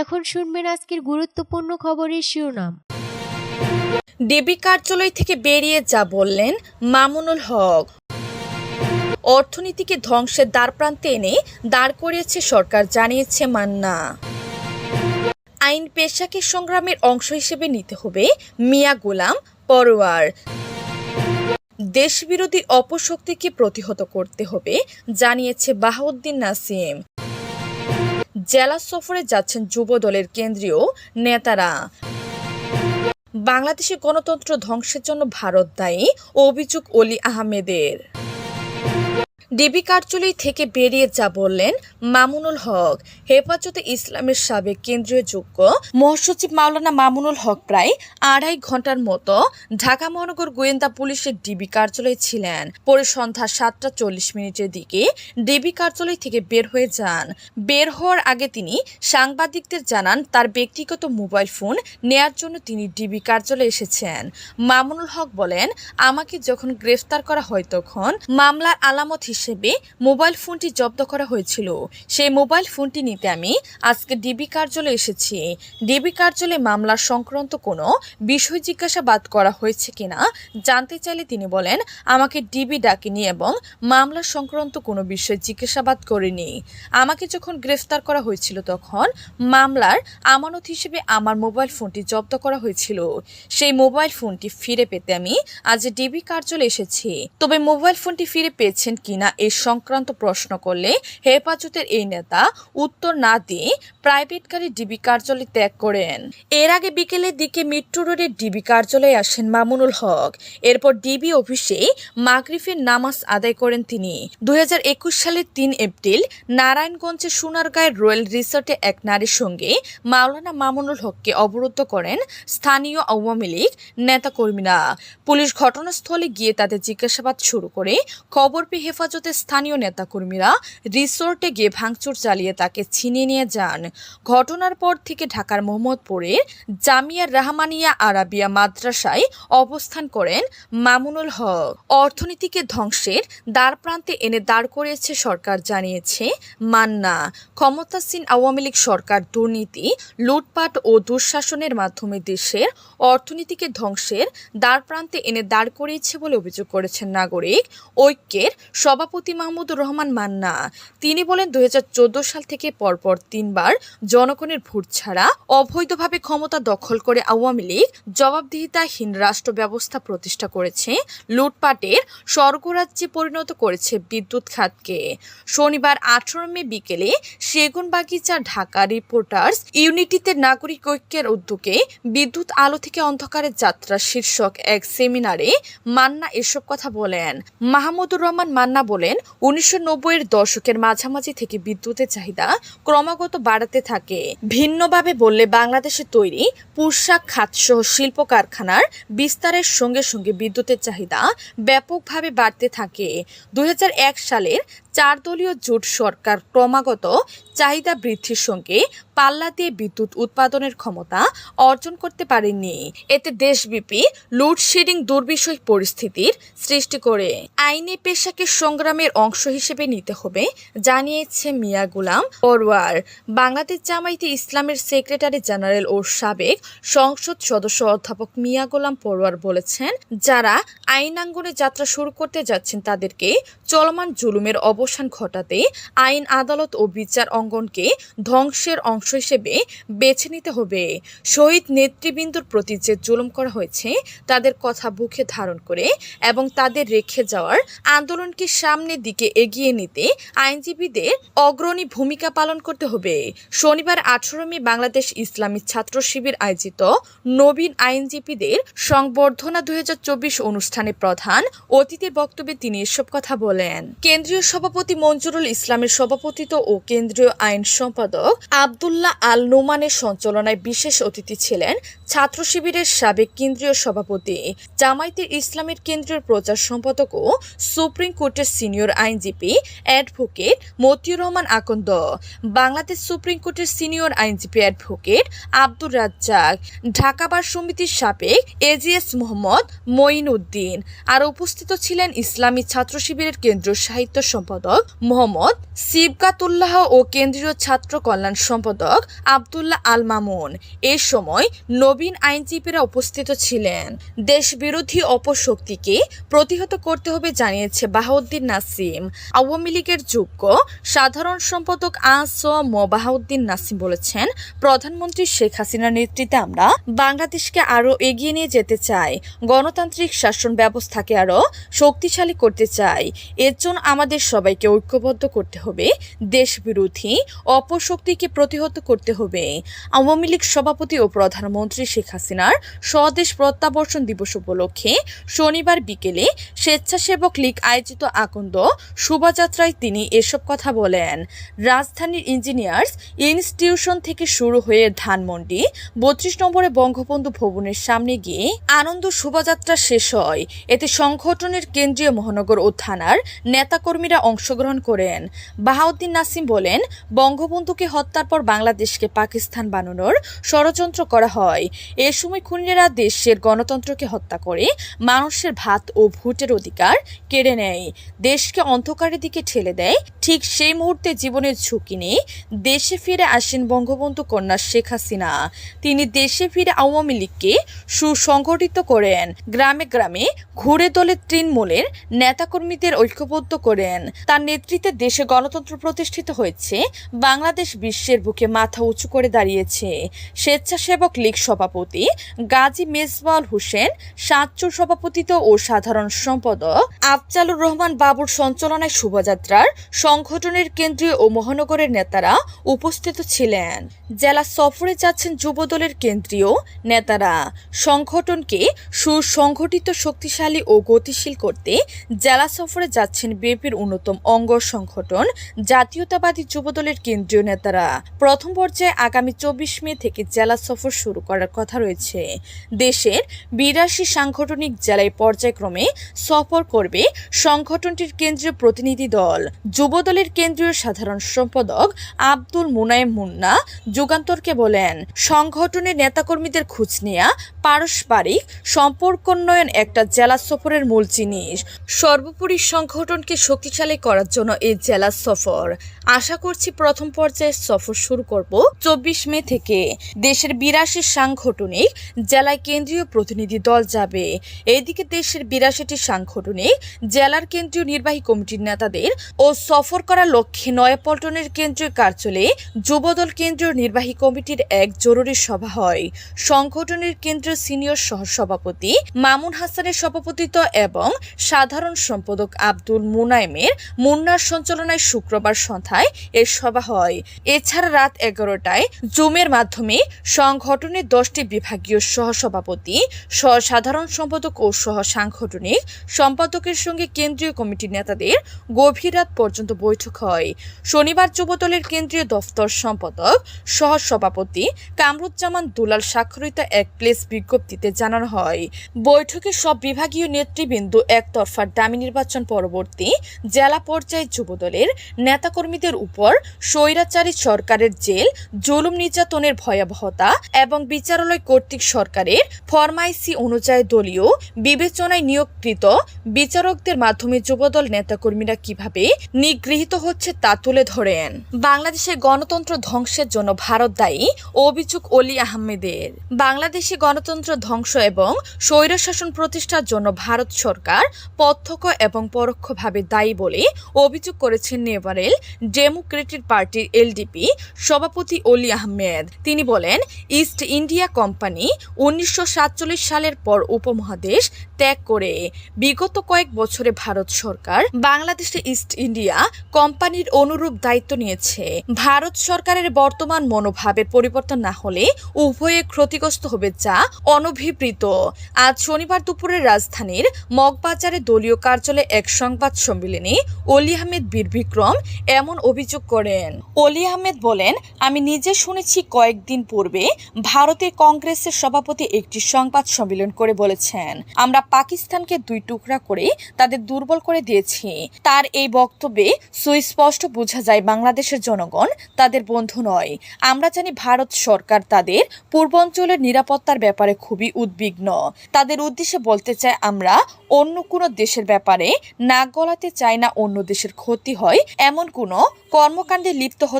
এখন শুনবেন আজকের গুরুত্বপূর্ণ খবরের শিরোনাম। ডিবি কার্যালয় থেকে বেরিয়ে যা বললেন মামুনুল হক। অর্থনীতিকে ধ্বংসের দ্বারপ্রান্তে এনে দাঁড় করিয়েছে সরকার, জানিয়েছে মান্না। আইন পেশাকে সংগ্রামের অংশ হিসেবে নিতে হবে মিয়া গোলাম পরোয়ার। দেশবিরোধী অপশক্তিকে প্রতিহত করতে হবে, জানিয়েছে বাহাউদ্দিন নাসিম। জেলা সফরে যাচ্ছেন যুব দলের কেন্দ্রীয় নেতারা। বাংলাদেশে গণতন্ত্র ধ্বংসের জন্য ভারত দায়ী, অভিযোগ অলি আহমেদের। ডিবি কার্যালয় থেকে বেরিয়ে যা বললেন মামুনুল হক। হেফাজতে ইসলামের সাবেক কেন্দ্রীয় যোগ্য মহাসচিব মাওলানা মামুনুল হক প্রায় আড়াই ঘণ্টার মতো ঢাকা মহানগর গোয়েন্দা পুলিশের ডিবি কার্যালয়ে ছিলেন। পরে সন্ধ্যা সাতটা চল্লিশ মিনিটের দিকে ডিবি কার্যালয় থেকে বের হয়ে যান। বের হওয়ার আগে তিনি সাংবাদিকদের জানান, তার ব্যক্তিগত মোবাইল ফোন নেয়ার জন্য তিনি ডিবি কার্যালয়ে এসেছেন। মামুনুল হক বলেন, আমাকে যখন গ্রেফতার করা হয় তখন মামলার আলামত মোবাইল ফোনটি জব্দ করা হয়েছিল। সেই মোবাইল ফোনটি নিতে আমি আজকে ডিবি কার্যালয়ে এসেছি। ডিবি কার্যালয়ে মামলার সংক্রান্ত কোনো বিষয় জিজ্ঞাসাবাদ করা হয়েছে কিনা জানতে চাইলে তিনি বলেন, আমাকে ডিবি ডাকেনি এবং মামলা সংক্রান্ত কোনো বিষয় জিজ্ঞাসাবাদ করেনি। আমাকে যখন গ্রেফতার করা হয়েছিল তখন মামলার আমানত হিসেবে আমার মোবাইল ফোনটি জব্দ করা হয়েছিল। সেই মোবাইল ফোনটি ফিরে পেতে আমি আজ ডিবি কার্যালয়ে এসেছি। তবে মোবাইল ফোনটি ফিরে পেয়েছেন কিনা এ সংক্রান্ত প্রশ্ন করলে হেফাজতের এই নেতা উত্তর না দিয়ে প্রাইভেট গাড়ি ডিবি কার্যালয় ত্যাগ করেন। এর আগে বিকেলের দিকে মিট্টু রোডের ডিবি কার্যালয়ে আসেন মামুনুল হক। এরপর ডিবি অফিসে মাগরিফের নামাজ আদায় করেন তিনি। দুই সালের তিন এপ্রিল নারায়ণগঞ্জের সোনারগাঁয়ের রয়্যাল রিসর্টে এক নারীর সঙ্গে মাওলানা মামুনুল হককে অবরুদ্ধ করেন স্থানীয় আওয়ামী লীগ নেতাকর্মীরা। পুলিশ ঘটনাস্থলে গিয়ে তাদের জিজ্ঞাসাবাদ শুরু করে খবর পেয়ে হেফাজতের স্থানীয় নেতাকর্মীরা রিসোর্টে গিয়ে ভাঙচুর চালিয়ে তাকে ছিনিয়ে নিয়ে যান। ঘটনার পর থেকে ঢাকার মোহাম্মদপুরে জামিয়া রাহমানিয়া আরাবিয়া মাদ্রাসায় অবস্থান করেন মামুনুল হক। অর্থনীতিকে ধ্বংসের দ্বার প্রান্তে এনে দাঁড় করিয়েছে সরকার, জানিয়েছে মান্না। ক্ষমতাসীন আওয়ামী লীগ সরকার দুর্নীতি, লুটপাট ও দুঃশাসনের মাধ্যমে দেশের অর্থনীতিকে ধ্বংসের দ্বার প্রান্তে এনে দাঁড় করিয়েছে বলে অভিযোগ করেছেন নাগরিক। ঐক্যের সভাপতি মাহমুদুর রহমান মান্না। তিনি বলেন, দুই সাল থেকে পরপর তিনবার জনগণের ভোট ছাড়া অবৈধভাবে ক্ষমতা দখল করে আওয়ামী লীগ জবাবদিহিতাহীন রাষ্ট্র ব্যবস্থা প্রতিষ্ঠা করেছে। লুটপাটের স্বর্গরাজ্যে পরিণত করেছে বিদ্যুৎ খাতকে। শনিবার আঠারো মে বিকেলে সেগুনবাগিচা ঢাকা রিপোর্টার্স ইউনিটিতে নাগরিক ঐক্যের উদ্যোগে বিদ্যুৎ আলো থেকে অন্ধকারের যাত্রা শীর্ষক এক সেমিনারে মান্না এসব কথা বলেন। মাহমুদুর রহমান মান্না বলেন, উনিশশো এর দশকের মাঝামাঝি থেকে বিদ্যুতের চাহিদা ক্রমাগত বাড়াতে থাকে। ভিন্নভাবে বললে বাংলাদেশে তৈরি পোশাক, খাতসহ শিল্প কারখানার বিস্তারের সঙ্গে সঙ্গে বিদ্যুতের চাহিদা ব্যাপকভাবে বাড়তে থাকে। দুই হাজার এক সালের চার দলীয় জোট সরকার ক্রমাগত চাহিদা বৃদ্ধির সঙ্গে পাল্লা দিয়ে বিদ্যুৎ উৎপাদনের ক্ষমতা অর্জন করতে পারেনি এতে দেশব্যাপী লোডশেডিং দুর্বিষয় পরিস্থিতির সৃষ্টি করে। আইনি পেশাকে সংগ্রামের অংশ হিসেবে নিতে হবে, জানিয়েছে মিয়া গুলাম পরওয়ার। বাংলাদেশ জামাইতে ইসলামের সেক্রেটারি জেনারেল ও সাবেক সংসদ সদস্য অধ্যাপক মিয়া গোলাম পরওয়ার বলেছেন, যারা আইনাঙ্গনে যাত্রা শুরু করতে যাচ্ছেন তাদেরকে চলমান জুলুমের অবসান ঘটাতে আইন, আদালত ও বিচার অঙ্গনকে ধ্বংসের অংশ হিসেবে বেছে নিতে হবে। শহীদ নেতৃবৃন্দর প্রতি যে জুলুম করা হয়েছে, তাদের কথা বুকে ধারণ করে এবং তাদের রেখে যাওয়ার আন্দোলনকে সামনের দিকে এগিয়ে নিতে আইনজীবীদের অগ্রণী ভূমিকা পালন করতে হবে। শনিবার আঠারো মে বাংলাদেশ ইসলামী ছাত্র শিবির আয়োজিত নবীন আইনজীবীদের সংবর্ধনা দুই হাজার চব্বিশ অনুষ্ঠানে প্রধান অতিথির বক্তব্যে তিনি এসব কথা বলেন। কেন্দ্রীয় সভাপতি মঞ্জুরুল ইসলামের সভাপতিত্ব ও কেন্দ্রীয় আইন সম্পাদক আবদুল্লাহ আল নোমানের সঞ্চালনায় বিশেষ অতিথি ছিলেন ছাত্র শিবিরের সাবেক কেন্দ্রীয় সভাপতি জামায়াতের ইসলামের কেন্দ্রীয় প্রচার সম্পাদক ও সুপ্রিম কোর্টের সিনিয়র আইনজীবী অ্যাডভোকেট মতিউর রহমান আকন্দ, বাংলাদেশ সুপ্রিম কোর্টের সিনিয়র আইনজীবী অ্যাডভোকেট আব্দুর রাজ্জাক, ঢাকা বার সমিতির সাবেক এজিএস মোহাম্মদ মঈন উদ্দিন আর উপস্থিত ছিলেন ইসলামী ছাত্র শিবিরের কেন্দ্রীয় সাহিত্য সম্পাদক। সম্পাদক মোহাম্মদ সিবগাতুল্লাহ ও কেন্দ্রীয় ছাত্র কল্যাণ সম্পাদক আবদুল্লাহ আল মামুন। এ সময় নবীন আইনজীবীরা উপস্থিত ছিলেন। দেশবিরোধী অপশক্তিকে প্রতিহত করতে হবে জানিয়েছে বাহাউদ্দিন নাসিম। আওয়ামী লীগের যোগ্য সাধারণ সম্পাদক আস ম নাসিম বলেছেন, প্রধানমন্ত্রী শেখ হাসিনার নেতৃত্বে আমরা বাংলাদেশকে আরও এগিয়ে নিয়ে যেতে চাই। গণতান্ত্রিক শাসন ব্যবস্থাকে আরও শক্তিশালী করতে চাই। এর জন্য আমাদের সবাইকে ঐক্যবদ্ধ করতে হবে, দেশবিরোধী অপশক্তিকে প্রতিহত করতে হবে। আওয়ামী লীগ সভাপতি ও প্রধানমন্ত্রী শেখ হাসিনার স্বদেশ প্রত্যাবর্ষণ দিবস উপলক্ষে শনিবার বিকেলে স্বেচ্ছাসেবক লীগ আয়োজিত আকন্দ শোভাযাত্রায় তিনি এসব কথা বলেন। রাজধানীর ইঞ্জিনিয়ার্স ইনস্টিটিউশন থেকে শুরু হয়ে ধানমন্ডি, বত্রিশ নম্বরে বঙ্গবন্ধু ভবনের সামনে গিয়ে আনন্দ শোভাযাত্রা শেষ হয়। এতে সংগঠনের কেন্দ্রীয় মহানগর ও থানার নেতাকর্মীরা অংশগ্রহণ করেন। বাহাউদ্দিন নাসিম বলেন, বঙ্গবন্ধুকে হত্যার পর বাংলাদেশকে পাকিস্তান বানানোর ষড়যন্ত্র করা হয়। এ সময় খুনিরা দেশের গণতন্ত্রকে হত্যা করে মানুষের ভাত ও ভোটের অধিকার কেড়ে নেয়। দেশকে অন্ধকারের দিকে ঠেলে দেয়। ঠিক সেই মুহূর্তে জীবনের ঝুঁকি নিয়ে দেশে ফিরে আসেন বঙ্গবন্ধু কন্যা শেখ হাসিনা। তিনি দেশে ফিরে আওয়ামী লীগকে সুসংগঠিত করেন। গ্রামে গ্রামে ঘুরে দলে তৃণমূলের নেতাকর্মীদের ঐক্যবদ্ধ করেন। তার নেতৃত্বে দেশে গণতন্ত্র প্রতিষ্ঠিত হয়েছে, বাংলাদেশ বিশ্বের বুকে মাথা উঁচু করে দাঁড়িয়েছে। স্বেচ্ছাসেবক লীগ সভাপতি গাজী মেজবাউল হোসেন, সাতচুর সভাপতিত্ব ও সাধারণ সম্পাদক আফজালুর রহমান বাবুর সঞ্চালনায় শোভাযাত্রার সংগঠনের কেন্দ্রীয় ও মহানগরের নেতারা উপস্থিত ছিলেন। জেলা সফরে যাচ্ছেন যুবদলের কেন্দ্রীয় নেতারা। সংগঠনকে সুসংগঠিত শক্তিশালী ও গতিশীল করতে জেলা সফরে যাচ্ছেন বিএপির অন্যতম অঙ্গ সংগঠন, জাতীয়তাবাদী যুবদলের কেন্দ্রীয় নেতারা। প্রথম পর্যায়ে আগামী চব্বিশ মে থেকে জেলা সফর শুরু করার কথা রয়েছে। দেশের বিরাশি সাংগঠনিক জেলায় পর্যায়ক্রমে সফর করবে সংগঠনটির কেন্দ্রীয় প্রতিনিধি দল। যুবদলের কেন্দ্রীয় সাধারণ সম্পাদক আব্দুল মুনায়েম মুন্না যুগান্তরকে বলেন, সংগঠনের নেতাকর্মীদের খোঁজ নেয়া পারস্পরিক সম্পর্কোন্নয়ন একটা জেলা সফরের মূল জিনিস। সর্বোপরি সংগঠনকে শক্তিশালী করার জন্য এই জেলা সফর। আশা করছি প্রথম পর্যায়ে সফর শুরু করব চব্বিশ মে থেকে। দেশের বিরাশি সাংগঠনিক জেলায় কেন্দ্রীয় প্রতিনিধি দল যাবে। এদিকে দেশের বিরাশিটি সাংগঠনিক জেলার কেন্দ্রীয় নির্বাহী কমিটির নেতাদের ও সফর করার লক্ষ্যে নয়াপল্টনের কেন্দ্রীয় কার্যালয়ে যুবদল কেন্দ্রীয় নির্বাহী কমিটির এক জরুরি সভা হয়। সংগঠনের কেন্দ্রীয় সিনিয়র সহসভাপতি মামুন হাসানের সভাপতিত্ব এবং সাধারণ সম্পাদক আব্দুল মুনাইমের মুন্নার সঞ্চালনায় শুক্রবার সন্ধ্যায় এর সভা হয়। এছাড়া রাত এগারোটায় জুমের মাধ্যমে সংগঠনের দশটি বিভাগীয় সহসভাপতি সহ সাধারণ সম্পাদক ও সহ সাংগঠনিক সম্পাদকের সঙ্গে কেন্দ্রীয় কমিটির নেতাদের গভীর রাত পর্যন্ত বৈঠক হয়। শনিবার যুবদলের কেন্দ্রীয় দফতর সম্পাদক সহ সভাপতি কামরুজ্জামান দুলাল স্বাক্ষরিত এক প্লেস বিজ্ঞপ্তিতে জানানো হয়, বৈঠকে সব বিভাগীয় নেতৃবৃন্দ একতরফা ডামি নির্বাচন পরবর্তী জেলা পর্যায়ে যুবদলের নেতাকর্মীদের উপর স্বৈরাচারী সরকারের জেল, জুলুম নির্যাতনের ভয়াবহতা এবং বিচারালয় কর্তৃক সরকারের ফরমাইসি অনুযায়ী দলীয় বিবেচনায় নিয়োগকৃত বিচারকদের মাধ্যমে যুবদল নেতাকর্মীরা কীভাবে নিগৃহীত হচ্ছে তা তুলে ধরেন। বাংলাদেশের গণতন্ত্র ধ্বংসের জন্য ভারত দায়ী, অভিযোগ অলি আহমেদের। বাংলাদেশে গণতন্ত্র ধ্বংস এবং স্বৈরশাসন প্রতিষ্ঠার জন্য ভারত সরকার প্রত্যক্ষ এবং পরোক্ষভাবে দায়ী বলে অভিযোগ করেছেন নেভারেল ডেমোক্রেটিক পার্টির এলডিপি সভাপতি অলি আহমেদ। তিনি বলেন, ইস্ট ইন্ডিয়া কোম্পানি উনিশশো সালের পর উপমহাদেশ ত্যাগ করে বিগত কয়েক বছরে ভারত সরকার বাংলাদেশে ইস্ট ইন্ডিয়া কোম্পানির অনুরূপ দায়িত্ব নিয়েছে। ভারত সরকারের বর্তমান মনোভাবের পরিবর্তন না হলে উভয়ে ক্ষতিগ্রস্ত হবে যা অনভিপ্রিত। আজ শনিবার দুপুরে রাজধানীর মগবাজারে দলীয় কার্যালয়ে এক সংবাদ সম্মেলনে অলি আহমেদ বীর বিক্রম এমন অভিযোগ করেন। অলি আহমেদ বলেন, আমি নিজে শুনেছি কয়েকদিন পূর্বে ভারতের কংগ্রেসের সভাপতি একটি সংবাদ সম্মেলন করে বলেছেন, আমরা পাকিস্তানকে দুই টুকরা করে তাদের দুর্বল করে দিয়েছি। তার এই বক্তব্যে সুস্পষ্ট বোঝা যায় বাংলাদেশের জনগণ তাদের বন্ধু নয়। আমরা জানি ভারত সরকার তাদের পূর্বাঞ্চলের নিরাপত্তার ব্যাপারে খুবই উদ্বিগ্ন। তাদের উদ্দেশ্যে বলতে চাই, আমরা অন্য কোনো দেশের ব্যাপারে নাক গলাতে চাই না অন্য দেশের ক্ষতি হয় এমন কোনো কর্মকাণ্ডে লিপ্ত হতে